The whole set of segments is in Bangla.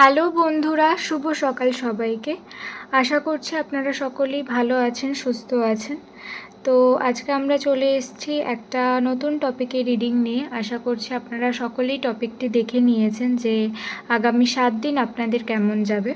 হ্যালো বন্ধুরা, শুভ সকাল সবাইকে। আশা করছি আপনারা সকলেই ভালো আছেন, সুস্থ আছেন। তো আজকে আমরা চলে এসেছি একটা নতুন টপিকে রিডিং নিয়ে। আশা করছি আপনারা সকলেই টপিকটি দেখে নিয়েছেন যে আগামী সাত দিন আপনাদের কেমন যাবে।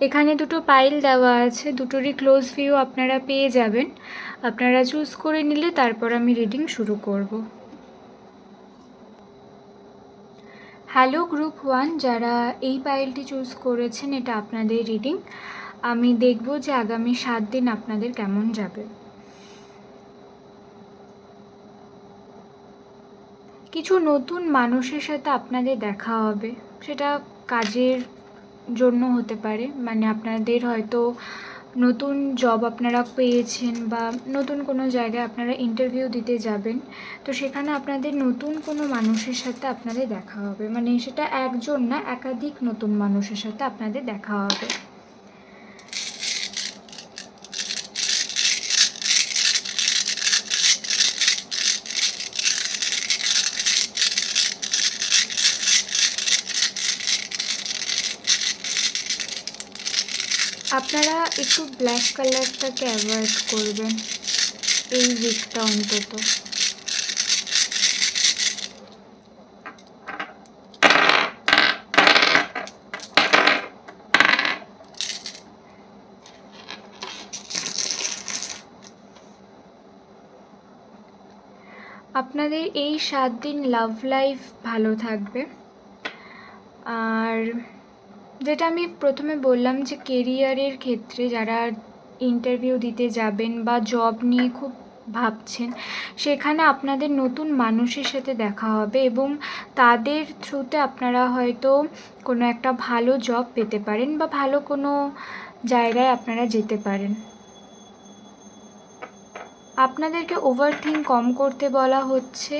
এখানে দুটো পাইল দেওয়া আছে, দুটোরই ক্লোজ ভিউ আপনারা পেয়ে যাবেন। আপনারা চুজ করে নিলে তারপর আমি রিডিং শুরু করব। হ্যালো গ্রুপ ওয়ান যারা এই পাইলটি চুজ করেছেন, এটা আপনাদের রিডিং আমি দেখব যে আগামী সাত দিন আপনাদের কেমন যাবে। কিছু নতুন মানুষের সাথে আপনাদের দেখা হবে। সেটা কাজের জন্য হতে পারে। মানে আপনাদের হয়তো নতুন জব আপনারা পেয়েছেন বা নতুন কোনো জায়গায় আপনারা ইন্টারভিউ দিতে যাবেন, তো সেখানে আপনাদের নতুন কোনো মানুষের সাথে আপনাদের দেখা হবে। মানে সেটা একজন না, একাধিক নতুন মানুষের সাথে আপনাদের দেখা হবে। আপনারা একটু ব্ল্যাক কালারটাকে অ্যাভয়েড করবেন এই উইকটা অন্তত। আপনাদের এই সাত দিন লাভ লাইফ ভালো থাকবে। আর যেটা আমি প্রথমে বললাম যে কেরিয়ারের ক্ষেত্রে যারা ইন্টারভিউ দিতে যাবেন বা জব নিয়ে খুব ভাবছেন, সেখানে আপনাদের নতুন মানুষের সাথে দেখা হবে এবং তাদের থ্রুতে আপনারা হয়তো কোনো একটা ভালো জব পেতে পারেন বা ভালো কোনো জায়গায় আপনারা যেতে পারেন। আপনাদেরকে ওভার থিঙ্ক কম করতে বলা হচ্ছে।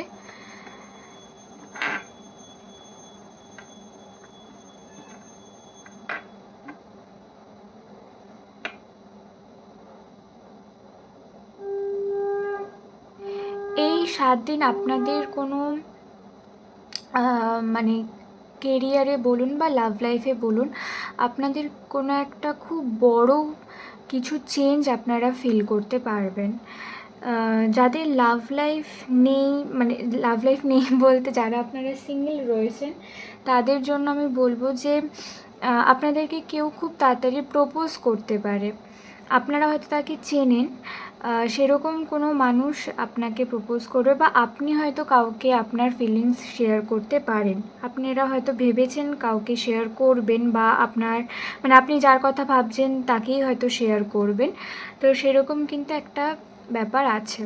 সাত দিন আপনাদের কোনো মানে কেরিয়ারে বলুন বা লাভ লাইফে বলুন, আপনাদের কোনো একটা খুব বড় কিছু চেঞ্জ আপনারা ফিল করতে পারবেন। যাদের লাভ লাইফ নেই মানে লাভ লাইফ নেই বলতে যারা আপনারা সিঙ্গেল রয়েছেন, তাদের জন্য আমি বলব যে আপনাদেরকে কেউ খুব তাড়াতাড়ি প্রপোজ করতে পারে। আপনারা হয়তো তাকে চেনেন সেরকম কোনো মানুষ আপনাকে প্রপোজ করবে বা আপনি হয়তো কাউকে আপনার ফিলিংস শেয়ার করতে পারেন। আপনারা হয়তো ভেবেছেন কাউকে শেয়ার করবেন বা আপনার মানে আপনি যার কথা ভাবছেন তাকেই হয়তো শেয়ার করবেন। তো সেরকম কিন্তু একটা ব্যাপার আছে।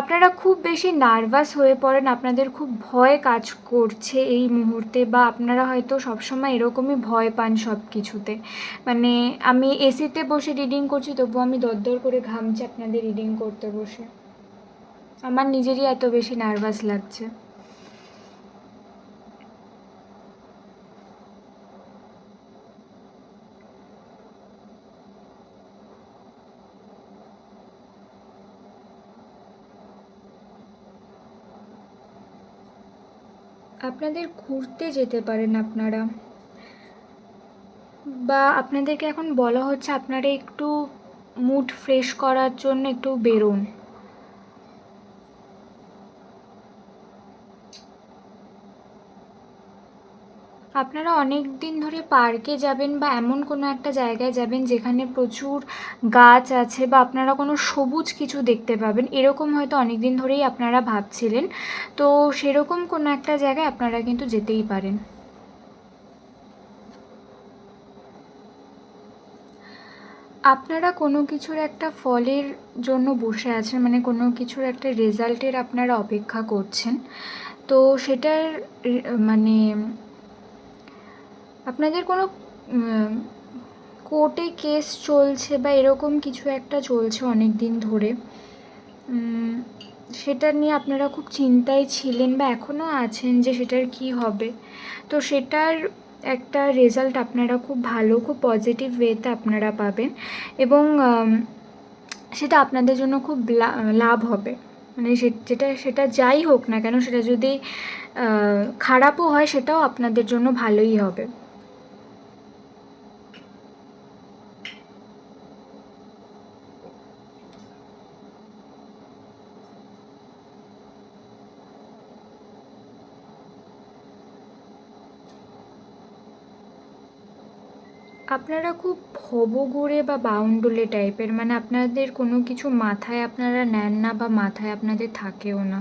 আপনারা খুব বেশি নার্ভাস হয়ে পড়েন, আপনাদের খুব ভয় কাজ করছে এই মুহূর্তে বা আপনারা হয়তো সবসময় এরকমই ভয় পান সব কিছুতে মানে আমি এসিতে বসে রিডিং করছি তবুও আমি দরদর করে ঘামছি আপনাদের রিডিং করতে বসে। আমার নিজেরই এত বেশি নার্ভাস লাগছে। আপনাদের ঘুরতে যেতে পারেন আপনারা। বা আপনাদেরকে এখন বলা হচ্ছে আপনারা একটু মুড ফ্রেশ করার জন্য একটু বেরোন। আপনারা অনেক দিন ধরে পার্কে যাবেন বা এমন কোনো একটা জায়গায় যাবেন যেখানে প্রচুর গাছ আছে বা আপনারা কোনো সবুজ কিছু দেখতে পাবেন। এরকম হয়তো অনেক দিন ধরেই আপনারা ভাবছিলেন। তো সেরকম কোনো একটা জায়গায় আপনারা কিন্তু যেতেই পারেন। আপনারা কোনো কিছুর একটা ফলের জন্য বসে আছেন মানে কোনো কিছুর একটা রেজাল্টের আপনারা অপেক্ষা করছেন। তো সেটার মানে আপনাদের কোনো কোর্টে কেস চলছে বা এরকম কিছু একটা চলছে অনেক দিন ধরে সেটা নিয়ে আপনারা খুব চিন্তায় ছিলেন বা এখনও আছেন যে সেটার কী হবে? তো সেটার একটা রেজাল্ট আপনারা খুব ভালো, খুব পজিটিভ ওয়েতে আপনারা পাবেন এবং সেটা আপনাদের জন্য খুব লাভ হবে। মানে যেটা, সেটা যাই হোক না কেন, সেটা যদি খারাপও হয় সেটাও আপনাদের জন্য ভালোই হবে। আপনারা খুব ভবঘুরে বা বাউন্ডুলে টাইপের মানে আপনাদের কোনো কিছু মাথায় আপনারা নেন না বা মাথায় আপনাদের থাকেও না?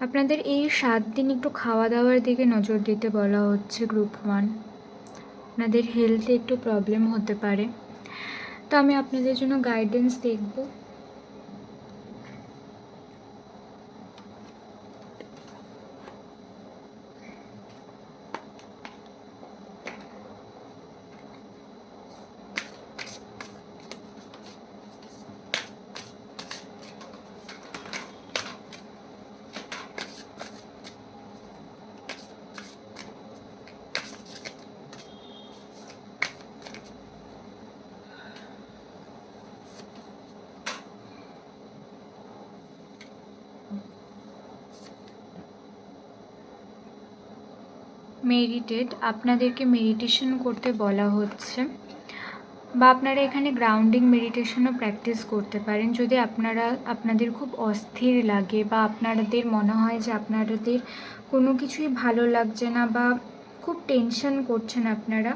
আপনাদের এই সাত দিন একটু খাওয়া দাওয়ার দিকে নজর দিতে বলা হচ্ছে গ্রুপ ওয়ান আপনাদের হেলথে একটু প্রবলেম হতে পারে। তো আমি আপনাদের জন্য গাইডেন্স দেখব। মেডিটেট আপনাদেরকে মেডিটেশন করতে বলা হচ্ছে বা আপনারা এখানে গ্রাউন্ডিং মেডিটেশনও প্র্যাকটিস করতে পারেন। যদি আপনারা, আপনাদের খুব অস্থির লাগে বা আপনাদের মনে হয় যে আপনাদের কোনো কিছুই ভালো লাগছে না বা খুব টেনশন করছেন আপনারা,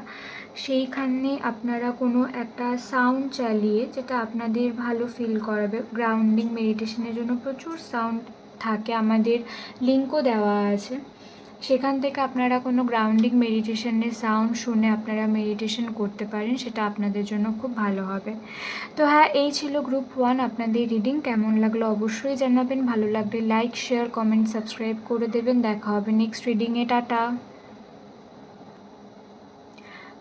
সেইখানে আপনারা কোনো একটা সাউন্ড চালিয়ে যেটা আপনাদের ভালো ফিল করাবে গ্রাউন্ডিং মেডিটেশনের জন্য প্রচুর সাউন্ড থাকে। আমাদের লিঙ্কও দেওয়া আছে। সেখান থেকে আপনারা কোনো গ্রাউন্ডিং মেডিটেশনের সাউন্ড শুনে আপনারা মেডিটেশন করতে পারেন, সেটা আপনাদের জন্য খুব ভালো হবে। তো হ্যাঁ এই ছিল গ্রুপ ওয়ান আপনাদের রিডিং কেমন লাগল অবশ্যই জানাবেন, ভালো লাগলে লাইক শেয়ার কমেন্ট সাবস্ক্রাইব করে দেবেন, দেখা হবে নেক্সট রিডিংয়ে টাটা।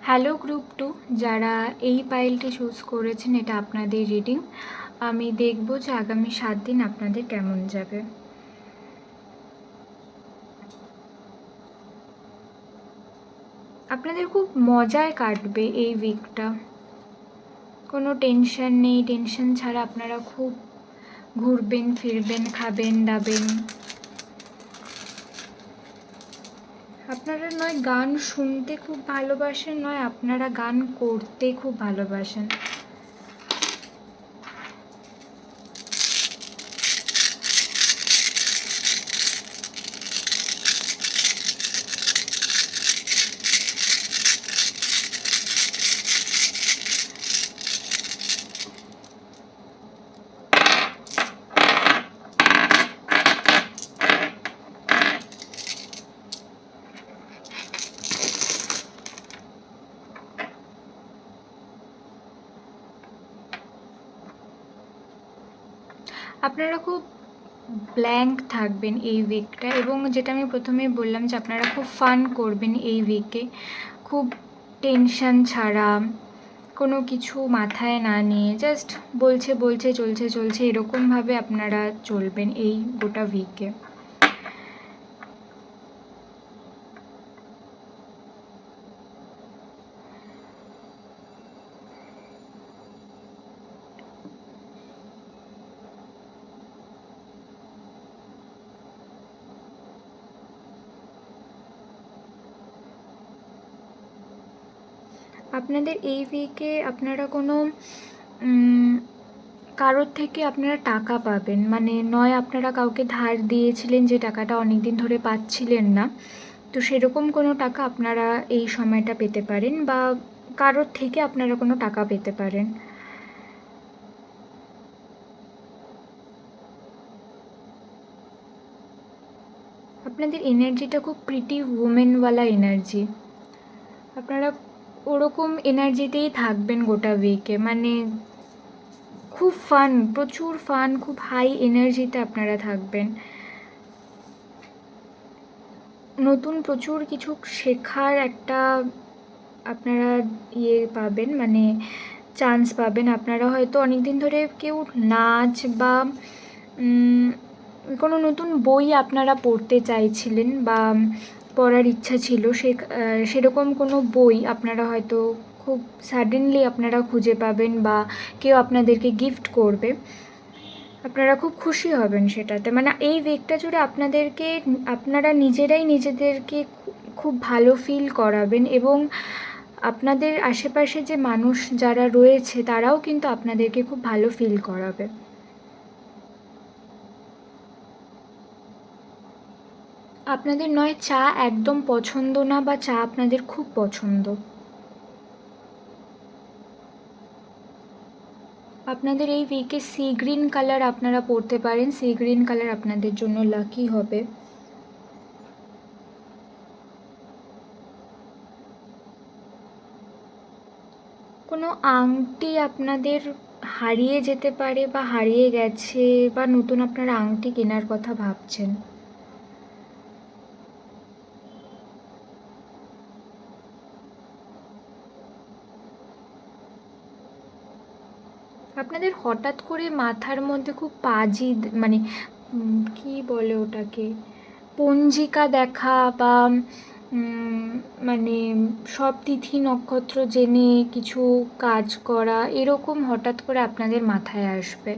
হ্যালো গ্রুপ টু যারা এই পাইলটি চুজ করেছেন, এটা আপনাদের রিডিং আমি দেখব যে আগামী সাত দিন আপনাদের কেমন যাবে। আপনাদের খুব মজায় কাটবে এই উইকটা কোনো টেনশন নেই টেনশন ছাড়া আপনারা খুব ঘুরবেন, ফিরবেন, খাবেন, দাবেন। আপনারা নয়, গান শুনতে খুব ভালোবাসেন, নয়, আপনারা গান করতে খুব ভালোবাসেন। আপনারা খুব ব্ল্যাঙ্ক থাকবেন এই উইকটা এবং যেটা আমি প্রথমেই বললাম যে আপনারা খুব ফান করবেন এই উইকে খুব টেনশন ছাড়া, কোনো কিছু মাথায় না নিয়ে জাস্ট বলছে বলছে, চলছে চলছে, এরকমভাবে আপনারা চলবেন এই গোটা উইকে আপনাদের এই উইকে আপনারা কোনো কারোর থেকে আপনারা টাকা পাবেন। মানে নয় আপনারা কাউকে ধার দিয়েছিলেন যে টাকাটা অনেক দিন ধরে পাচ্ছিলেন না। তো সেরকম কোনো টাকা আপনারা এই সময়টা পেতে পারেন বা কারোর থেকে আপনারা কোনো টাকা পেতে পারেন। আপনাদের এনার্জিটা খুব প্রিটি উমেনওয়ালা এনার্জি আপনারা ওরকম এনার্জিতেই থাকবেন গোটা উইকে মানে খুব ফান প্রচুর ফান খুব হাই এনার্জিতে আপনারা থাকবেন। নতুন প্রচুর কিছু শেখার একটা আপনারা ইয়ে পাবেন মানে চান্স পাবেন। আপনারা হয়তো অনেক দিন ধরে কেউ নাচ বা কোনো নতুন বই আপনারা পড়তে চাইছিলেন বা পড়ার ইচ্ছা ছিল, সে সেরকম কোনো বই আপনারা হয়তো খুব সাডেনলি আপনারা খুঁজে পাবেন বা কেউ আপনাদেরকে গিফট করবে, আপনারা খুব খুশি হবেন সেটাতে। মানে এই উইকটা জুড়ে আপনাদেরকে, আপনারা নিজেরাই নিজেদেরকে খুব ভালো ফিল করাবেন এবং আপনাদের আশেপাশে যে মানুষ যারা রয়েছে, তারাও কিন্তু আপনাদেরকে খুব ভালো ফিল করাবে। আপনাদের নয়, চা একদম পছন্দ না বা চা আপনাদের খুব পছন্দ? আপনাদের এই উইকে সি গ্রিন কালার আপনারা পরতে পারেন। সি গ্রিন কালার আপনাদের জন্য লাকি হবে। কোনো আংটি আপনাদের হারিয়ে যেতে পারে বা হারিয়ে গেছে বা নতুন আপনারা আংটি কেনার কথা ভাবছেন? আপনাদের হঠাৎ করে মাথার মধ্যে খুব পাজি মানে কি বলে ওটাকে? পঞ্জিকা দেখা বা মানে সব তিথি নক্ষত্র জেনে কিছু কাজ করা এরকম হঠাৎ করে আপনাদের মাথায় আসবে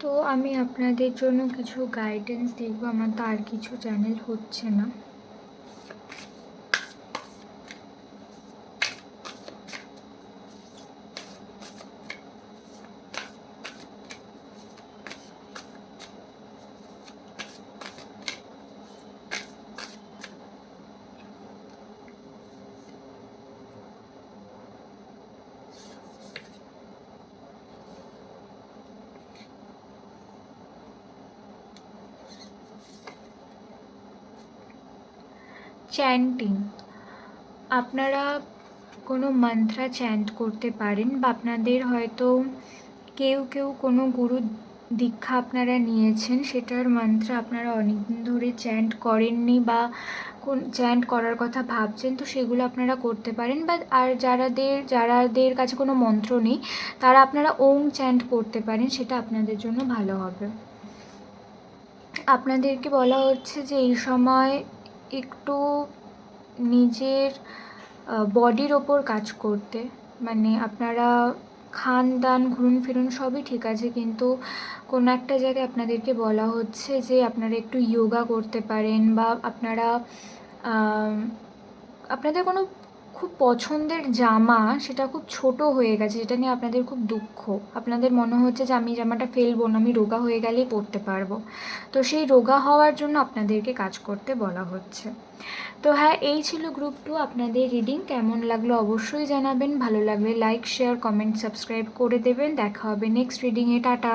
তো আমি আপনাদের জন্য কিছু গাইডেন্স দেখব আমার তো আর কিছু চ্যানেল হচ্ছে না। চ্যান্টিং আপনারা কোনো মন্ত্রা চ্যান্ট করতে পারেন বা আপনাদের হয়তো কেউ কেউ কোনো গুরু দীক্ষা আপনারা নিয়েছেন, সেটার মন্ত্র আপনারা অনেকদিন ধরে চ্যান্ট করেননি বা কোন চ্যান্ট করার কথা ভাবছেন, তো সেগুলো আপনারা করতে পারেন। বা আর যারাদের যারাদের কাছে কোনো মন্ত্র নেই, তারা আপনারা ওং চ্যান্ট করতে পারেন, সেটা আপনাদের জন্য ভালো হবে। আপনাদেরকে বলা হচ্ছে যে এই সময় একটু নিজের বডির ওপর কাজ করতে। মানে আপনারা খান, দান, ঘুরুন, ফিরুন সবই ঠিক আছে, কিন্তু কোনো একটা জায়গায় আপনাদেরকে বলা হচ্ছে যে আপনারা একটু যোগা করতে পারেন বা আপনারা আপনাদের কোনো খুব পছন্দের জামা, সেটা খুব ছোট হয়ে গেছে, যেটা নিয়ে আপনাদের খুব দুঃখ। আপনাদের মনে হচ্ছে যে আমি জামাটা ফেলব না, আমি রোগা হয়ে গেলেই পরতে পারব। তো সেই রোগা হওয়ার জন্য আপনাদেরকে কাজ করতে বলা হচ্ছে। তো হ্যাঁ এই ছিল গ্রুপ টু আপনাদের রিডিং কেমন লাগল অবশ্যই জানাবেন। ভালো লাগলে লাইক শেয়ার কমেন্ট সাবস্ক্রাইব করে দেবেন। দেখা হবে নেক্সট রিডিংয়ে টাটা!